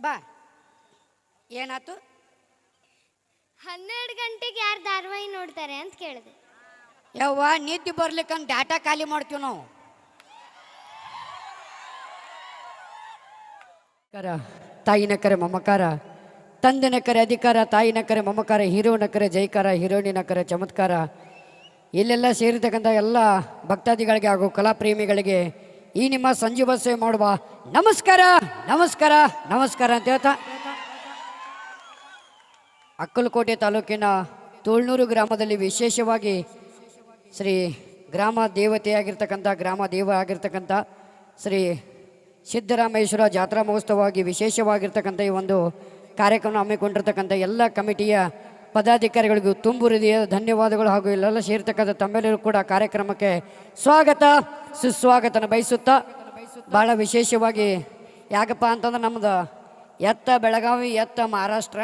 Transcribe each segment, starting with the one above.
ಬಾ. ಏನಾತು? ಹನ್ನೆರಡು ಗಂಟೆಗೆ ಯಾರು ಧಾರಾವಾಹಿ ನೋಡ್ತಾರೆ ಅಂತ ಕೇಳಿದೆ. ಯವ್ವ ನಿದ್ದೆ ಬರ್ಲಿಕ್ಕಂತ ಡಾಟಾ ಖಾಲಿ ಮಾಡ್ತೀವಿ ನಾವು. ಕರ ತಾಯಿನ ಕರೆ ಮಮಕಾರ. ತಂದೆನ ಕರೆ ಅಧಿಕಾರ. ತಾಯಿನ ಕರೆ ಮಮಕಾರ. ಹೀರೋನ ಕರೆ ಜೈಕಾರ. ಹೀರೋಯಿನ ಕರೆ ಚಮತ್ಕಾರ. ಇಲ್ಲೆಲ್ಲ ಸೇರಿರ್ತಕ್ಕಂಥ ಎಲ್ಲ ಭಕ್ತಾದಿಗಳಿಗೆ ಹಾಗೂ ಕಲಾಪ್ರೇಮಿಗಳಿಗೆ ಈ ನಿಮ್ಮ ಸಂಜೀವ ಸೇವೆ ಮಾಡುವ ನಮಸ್ಕಾರ ನಮಸ್ಕಾರ ನಮಸ್ಕಾರ ಅಂತ ಹೇಳ್ತಾ. ಅಕ್ಕಲಕೋಟೆ ತಾಲೂಕಿನ ತೋಳ್ನೂರು ಗ್ರಾಮದಲ್ಲಿ ವಿಶೇಷವಾಗಿ ಶ್ರೀ ಗ್ರಾಮ ದೇವತೆಯಾಗಿರ್ತಕ್ಕಂಥ ಗ್ರಾಮ ದೇವ ಆಗಿರ್ತಕ್ಕಂಥ ಶ್ರೀ ಸಿದ್ದರಾಮೇಶ್ವರ ಜಾತ್ರಾ ಮಹೋತ್ಸವವಾಗಿ ವಿಶೇಷವಾಗಿರ್ತಕ್ಕಂಥ ಈ ಒಂದು ಕಾರ್ಯಕ್ರಮ ಹಮ್ಮಿಕೊಂಡಿರ್ತಕ್ಕಂಥ ಎಲ್ಲ ಕಮಿಟಿಯ ಪದಾಧಿಕಾರಿಗಳಿಗೂ ತುಂಬು ಹೃದಯ, ಧನ್ಯವಾದಗಳು ಹಾಗೂ ಇಲ್ಲೆಲ್ಲ ಸೇರ್ತಕ್ಕಂಥ ತಮ್ಮೆಲ್ಲರೂ ಕೂಡ ಕಾರ್ಯಕ್ರಮಕ್ಕೆ ಸ್ವಾಗತ, ಸುಸ್ವಾಗತನ ಬಯಸುತ್ತಾ ಭಾಳ ವಿಶೇಷವಾಗಿ ಯಾಕಪ್ಪ ಅಂತಂದ್ರೆ ನಮ್ಮದು ಎತ್ತ ಬೆಳಗಾವಿ, ಎತ್ತ ಮಹಾರಾಷ್ಟ್ರ.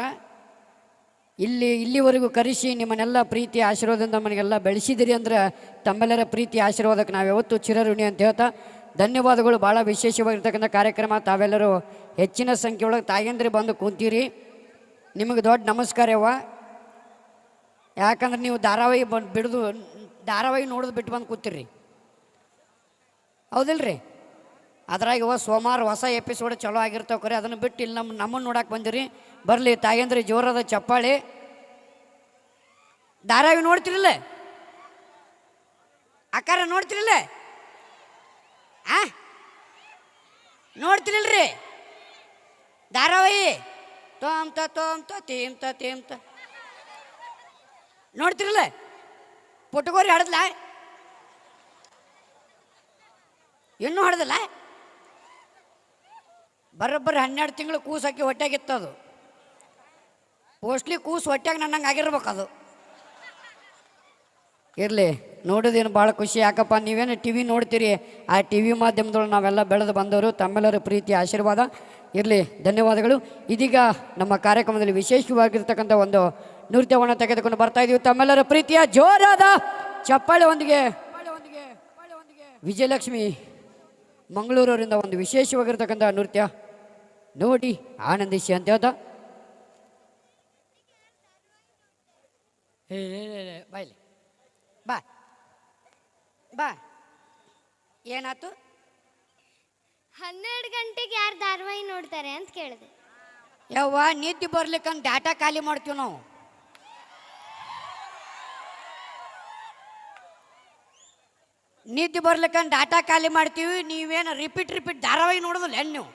ಇಲ್ಲಿ, ಇಲ್ಲಿವರೆಗೂ ಕರೆಸಿ ನಿಮ್ಮನ್ನೆಲ್ಲ ಪ್ರೀತಿ ಆಶೀರ್ವಾದದಿಂದ ನಮಗೆಲ್ಲ ಬೆಳೆಸಿದಿರಿ ಅಂದ್ರೆ ತಮ್ಮೆಲ್ಲರ ಪ್ರೀತಿ ಆಶೀರ್ವಾದಕ್ಕೆ ನಾವು ಯಾವತ್ತೂ ಚಿರಋಣಿ ಅಂತ ಹೇಳ್ತಾ ಧನ್ಯವಾದಗಳು. ಭಾಳ ವಿಶೇಷವಾಗಿರ್ತಕ್ಕಂಥ ಕಾರ್ಯಕ್ರಮ. ತಾವೆಲ್ಲರೂ ಹೆಚ್ಚಿನ ಸಂಖ್ಯೆ ಒಳಗೆ ತಾಯಂದ್ರಿ ಬಂದು ಕೂತೀರಿ. ನಿಮಗೆ ದೊಡ್ಡ ನಮಸ್ಕಾರ ಯವ್ವ ಯಾಕಂದ್ರೆ ನೀವು ಧಾರಾವಾಹಿ ಬಂದು ಬಿಡ್ದು, ಧಾರಾವಾಹಿ ನೋಡೋದು ಬಿಟ್ಟು ಬಂದು ಕೂತಿರಿ ಹೌದಿಲ್ರಿ? ಅದ್ರಾಗ ಇವ ಸೋಮವಾರ ಹೊಸ ಎಪಿಸೋಡ್ ಚಲೋ ಆಗಿರ್ತಾವ ಕರೆ, ಅದನ್ನು ಬಿಟ್ಟು ಇಲ್ಲಿ ನಮ್ಮ ನಮ್ಮನ್ನು ನೋಡಕ್ಕೆ ಬಂದಿರಿ. ಬರಲಿ, ತಾಯಂದ್ರಿ ಜೋರದ ಚಪ್ಪಾಳಿ. ಧಾರಾವಾಹಿ ನೋಡ್ತಿರಲ್ಲ? ಅಕ್ಕಾರ ನೋಡ್ತಿರಲ್ಲ? ಆ? ನೋಡ್ತಿರಲ್ರಿ? ಧಾರಾವಾಹಿ? ತೋಮ್ತ ತೋಮ್ತ ತೀಮ್ತ ತೇಮ್ತ ನೋಡ್ತಿರಲ್ಲ? ಪುಟ್ಟಗೋರಿ ಹಾಡದ್ಲ? ಇನ್ನೂ ಹಾಡದಲ್ಲ? ಬರೋಬ್ಬರಿ ಹನ್ನೆರಡು ತಿಂಗಳು ಕೂಸು ಹಾಕಿ ಹೊಟ್ಟೆಗಿತ್ತದು ಮೋಸ್ಟ್ಲಿ ಕೂಸು ಹೊಟ್ಟೆಗೆ ನನ್ನಂಗೆ ಆಗಿರ್ಬೇಕು ಅದು. ಇರಲಿ ನೋಡೋದೇನು ಭಾಳ ಖುಷಿ. ಯಾಕಪ್ಪ, ನೀವೇನು ಟಿ ವಿ ನೋಡ್ತೀರಿ? ಆ ಟಿ ವಿ ಮಾಧ್ಯಮದೊಳಗೆ ನಾವೆಲ್ಲ ಬೆಳೆದು ಬಂದವರು, ತಮ್ಮೆಲ್ಲರ ಪ್ರೀತಿ, ಆಶೀರ್ವಾದ. ಇರಲಿ, ಧನ್ಯವಾದಗಳು. ಇದೀಗ ನಮ್ಮ ಕಾರ್ಯಕ್ರಮದಲ್ಲಿ ವಿಶೇಷವಾಗಿರ್ತಕ್ಕಂಥ ಒಂದು ನೃತ್ಯವನ್ನು ತೆಗೆದುಕೊಂಡು ಬರ್ತಾ ಇದೀವಿ. ತಮ್ಮೆಲ್ಲರ ಪ್ರೀತಿಯ ಜೋರಾದ ಚಪ್ಪಾಳೆ ಒಂದಿಗೆ ವಿಜಯಲಕ್ಷ್ಮಿ ಮಂಗಳೂರವರಿಂದ ಒಂದು ವಿಶೇಷವಾಗಿರ್ತಕ್ಕಂಥ ನೃತ್ಯ. ನೋಡಿ ಆನಂದಿಸಿ ಅಂತ ಹೇಳ್ದ. ಬಾಯ್ಲಿ ಬಾ ಬಾ. ಏನಾಯ್ತು ಹನ್ನೆರಡು ಗಂಟೆಗೆ ಯಾರು ಧಾರಾವಾಹಿ ನೋಡ್ತಾರೆ ಅಂತ ಕೇಳಿದೆ. ಯವ್ವ ನಿದ್ದೆ ಬರ್ಲಿಕ್ಕಂತ ಡಾಟಾ ಖಾಲಿ ಮಾಡ್ತೀವಿ ನಾವು. ನಿದ್ದೆ ಬರ್ಲಿಕ್ಕಂತ ಡಾಟಾ ಖಾಲಿ ಮಾಡ್ತೀವಿ, ನೀವೇನು ರಿಪೀಟ್ ರಿಪೀಟ್ ಧಾರಾವಾಹಿ ನೋಡೋದಿಲ್ಲ, ಏನು ನೀವು?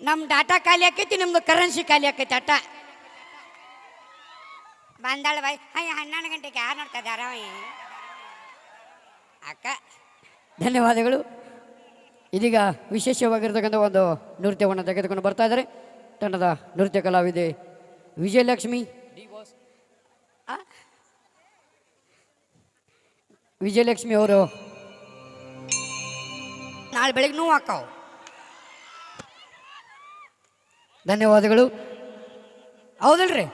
ನಮ್ಮ ಡಾಟಾ ಖಾಲಿ ಆಕೈತಿ, ನಿಮ್ದು ಕರೆನ್ಸಿ ಖಾಲಿ ಆಕೈತಿ ಅಟ್ಟ ಬಂದಾಳ ಬಾಯ್. ಅಯ್ಯ, ಹನ್ನೊಂದು ಗಂಟೆಗೆ ಯಾರು ನೋಡ್ತಾ ಧಾರಾವಾಹಿ? ಅಕ್ಕ. ಧನ್ಯವಾದಗಳು. ಇದೀಗ ವಿಶೇಷವಾಗಿರ್ತಕ್ಕಂಥ ಒಂದು ನೃತ್ಯವನ್ನು ತೆಗೆದುಕೊಂಡು ಬರ್ತಾ ಇದ್ದಾರೆ. ತಂಡದ ನೃತ್ಯ ಕಲಾವಿದೆ ವಿಜಯಲಕ್ಷ್ಮಿ ಆ? ವಿಜಯಲಕ್ಷ್ಮಿ ಅವರು. ನಾಳೆ ಬೆಳಿಗ್ಗೆ ನೋವು ಹಾಕಾವು ಧನ್ಯವಾದಗಳು. ಹೌದಲ್ರಿ?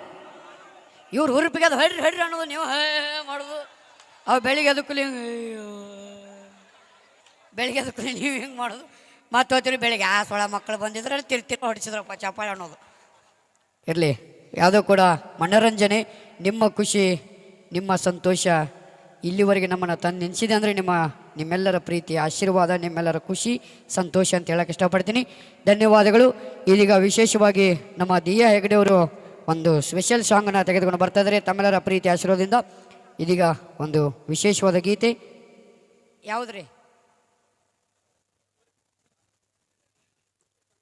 ಇವ್ರು ಹುರುಪಿಗೆ ಅದು ಹಡ್ರಿ ಹಡ್ರಿ ಅನ್ನೋದು ನೀವು ಹೇ ಮಾಡೋದು. ಅವು ಬೆಳಿಗ್ಗೆ ಅದಕ್ಕೂ ಬೆಳಿಗ್ಗೆ ಅದಕ್ಕೂ ನೀವು ಹಿಂಗೆ ಮಾಡೋದು. ಮತ್ತೆ ಹೋಗ್ತೀರಿ ಬೆಳಿಗ್ಗೆ. ಆ ಸೊಳ ಮಕ್ಕಳು ಬಂದಿದ್ರೆ ತಿರ್ ತಿರ್ ಹೊಡಿಸಿದ್ರಪ್ಪ ಚಪ್ಪಾಳೆ ಅನ್ನೋದು. ಇರಲಿ. ಯಾವುದೋ ಕೂಡ ಮನೋರಂಜನೆ ನಿಮ್ಮ ಖುಷಿ ನಿಮ್ಮ ಸಂತೋಷ. ಇಲ್ಲಿವರೆಗೆ ನಮ್ಮನ್ನು ತಂದು ನೆನೆಸಿದೆ ಅಂದರೆ ನಿಮ್ಮ ನಿಮ್ಮೆಲ್ಲರ ಪ್ರೀತಿ ಆಶೀರ್ವಾದ ನಿಮ್ಮೆಲ್ಲರ ಖುಷಿ ಸಂತೋಷ ಅಂತ ಹೇಳಕ್ಕೆ ಇಷ್ಟಪಡ್ತೀನಿ. ಧನ್ಯವಾದಗಳು. ಇದೀಗ ವಿಶೇಷವಾಗಿ ನಮ್ಮ ದಿಯಾ ಹೆಗಡೆಯವರು ಒಂದು ಸ್ಪೆಷಲ್ ಸಾಂಗನ್ನು ತೆಗೆದುಕೊಂಡು ಬರ್ತಾ ಇದ್ದಾರೆ. ತಮ್ಮೆಲ್ಲರ ಪ್ರೀತಿ ಆಶೀರ್ವಾದದಿಂದ ಇದೀಗ ಒಂದು ವಿಶೇಷವಾದ ಗೀತೆ. ಯಾವುದ್ರಿ?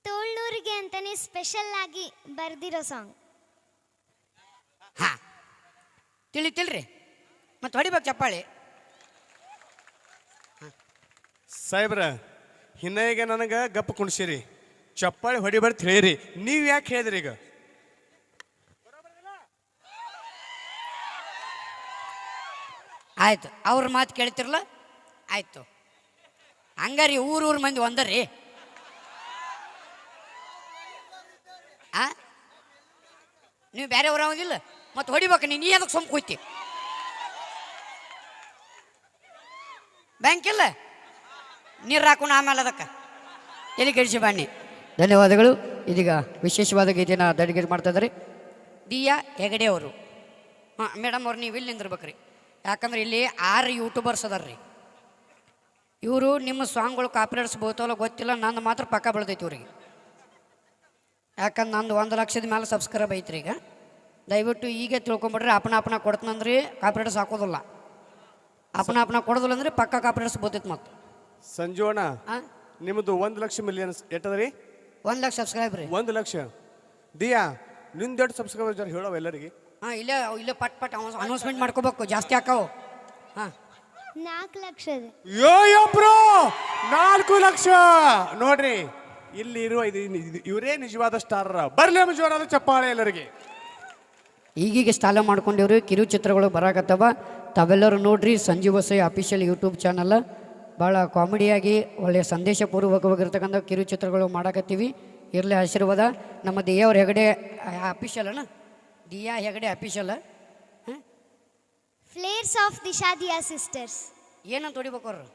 ತೋಳ್ನೂರಿಗೆ ಅಂತಾನೆ ಸ್ಪೆಷಲ್ ಆಗಿ ಬರ್ದಿರೋ ಸಾಂಗ್ ಹಾಂ. ತಿಳಿತಿಲ್ರಿ ಮತ್ತೆ ಹೊಡಿಬೇಕು ಚಪ್ಪಾಳಿ. ಸಾಹೇಬ್ರ ಹಿನ್ನೆಗೆ ನನಗೆ ಗಪ್ಪ ಕುಣಿಸಿರಿ ಚಪ್ಪಾಳಿ ಹೊಡಿಬಾರ್ದು ಹೇಳಿರಿ ನೀವು ಯಾಕೆ ಹೇಳಿದ್ರಿ ಈಗ? ಆಯ್ತು ಅವ್ರ ಮಾತು ಕೇಳ್ತಿರಲ್ಲ ಆಯ್ತು. ಹಂಗಾರಿ ಊರ ಮಂದಿ ಒಂದರಿ? ಆ? ನೀವು ಬೇರೆ ಊರಾಗಿಲ್ಲ ಮತ್ತೆ ಹೊಡಿಬೇಕು ನೀನು ಅದಕ್ಕೆ ಸುಮ್ ಕೂತಿ? ಬ್ಯಾಂಕ್ ಇಲ್ಲ. ನೀರು ಹಾಕೋಣ ಆಮೇಲೆ ಅದಕ್ಕೆ. ಎಲ್ಲಿ ಕೆಡಿಸಿ ಬನ್ನಿ. ಧನ್ಯವಾದಗಳು. ಇದೀಗ ವಿಶೇಷವಾದ ಗೀತೆನ ದಡಿಗೇರಿ ಮಾಡ್ತಾ ಇದ್ದಾರೆ. ದಿಯಾ ಹೆಗಡೆ ಅವರು. ಹಾಂ ಮೇಡಮ್ ಅವ್ರು ನೀವು ಇಲ್ಲಿ ನಿಂದಿರ್ಬೇಕ್ರಿ. ಯಾಕಂದ್ರೆ ಇಲ್ಲಿ ಆರು ಯೂಟ್ಯೂಬರ್ಸ್ ಅದಾರ್ರಿ. ರೀ ಇವರು ನಿಮ್ಮ ಸಾಂಗ್ಗಳು ಕಾಪಿರೈಟ್ಸ್ ಬೋತಲ್ಲ ಗೊತ್ತಿಲ್ಲ ನಂದು ಮಾತ್ರ ಪಕ್ಕ ಬೆಳ್ದೈತಿ ಇವ್ರಿಗೆ. ಯಾಕಂದ್ರೆ ನಂದು ಒಂದು ಲಕ್ಷದ ಮೇಲೆ ಸಬ್ಸ್ಕ್ರೈಬ್ ಐತ್ರಿ ಈಗ. ದಯವಿಟ್ಟು ಈಗ ತಿಳ್ಕೊಂಬಿಡ್ರಿ ಅಪನ ಅಪನ ಕೊಡ್ತನಂದ್ರಿ ಕಾಪಿರೈಟ್ಸ್ ಹಾಕೋದಿಲ್ಲ. ಅಪನ ಅಪ್ಪನ ಕೊಡೋದಿಲ್ಲ ಅಂದ್ರೆ ಪಕ್ಕ ಕಾಪರೇಟರ್ಸ್ ಬೋತೈತಿ ಮತ್ತೆ ಸಂಜು ಅಣ್ಣ ಹಾಂ ನಿಮ್ಮದು ಒಂದು ಲಕ್ಷ ಮಿಲಿಯನ್ಸ್ ಎಟ್ಟದ್ರಿ? ಒಂದು ಲಕ್ಷ ಸಬ್ಸ್ಕ್ರೈಬ್ ರೀ. ಒಂದು ಲಕ್ಷ. ದಿಯಾ ನಿಂದು ಎಷ್ಟು ಸಬ್ಸ್ಕ್ರೈಬರ್ ಜರ ಹೇಳೋ ಎಲ್ಲರಿಗೆ. ಹಾಂ ಇಲ್ಲೇ ಇಲ್ಲೇ ಪಟ್ ಪಟ್ ಅನೌನ್ಸ್ಮೆಂಟ್ ಮಾಡ್ಕೋಬೇಕು ಜಾಸ್ತಿ ಹಾಕೋ ಹಾಂ. ನಾಲ್ಕು ಲಕ್ಷದ ಯೋಯಬ್ರೋ ನಾಲ್ಕು ಲಕ್ಷ. ನೋಡ್ರಿ ಇಲ್ಲಿ ಇರುವ ಇದು ಇವರೇ ನಿಜವಾದ ಸ್ಟಾರ್ ಬರ್ಲಿ ಜೋರಾದ ಚಪ್ಪಾಳೆ ಎಲ್ಲರಿಗೆ. ಈಗೀಗ ಸ್ಥಾನ ಮಾಡ್ಕೊಂಡಿವ್ರಿ ಕಿರು ಚಿತ್ರಗಳು ಬರಾಕತ್ತವ. ತಾವೆಲ್ಲರೂ ನೋಡ್ರಿ Sanjeev Vasai official YouTube channel. ಭಾಳ ಕಾಮಿಡಿಯಾಗಿ ಒಳ್ಳೆಯ ಸಂದೇಶಪೂರ್ವಕವಾಗಿರ್ತಕ್ಕಂಥ ಕಿರು ಚಿತ್ರಗಳು ಮಾಡಾಕತ್ತೀವಿ. ಇರಲಿ ಆಶೀರ್ವಾದ. ನಮ್ಮ ದಿಯಾವ್ರ ಹೆಗಡೆ ಅಫಿಷಿಯಲ್ ಅಣ್ಣ Diya Hegde official. Flairs of Disha Diya sisters ಏನಂತ ಹೊಡಿಬೇಕು ಅವ್ರು?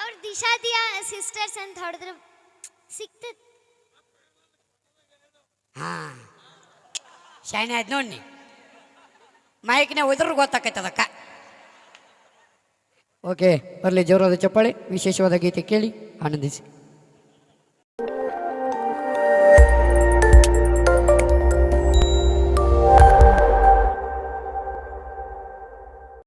ಅವ್ರ ದಿಶಾದಿಯಾ ಸಿಸ್ಟರ್ಸ್ ಅಂತ ಹೊಡೆದ್ರೆ ಸಿಗ್ತದೆ ಹಾಂ. ಶಾಣೆ ಆಯ್ತು ನೋಡಿ ಮೈಕ್ನ ಒಯ್ದ್ರೆ ಗೊತ್ತಾಕೈತೆ ಅದಕ್ಕೆ. ಓಕೆ ಬರಲಿ ಜೋರಾದ ಚಪ್ಪಾಳೆ, ವಿಶೇಷವಾದ ಗೀತೆ ಕೇಳಿ, ಆನಂದಿಸಿ.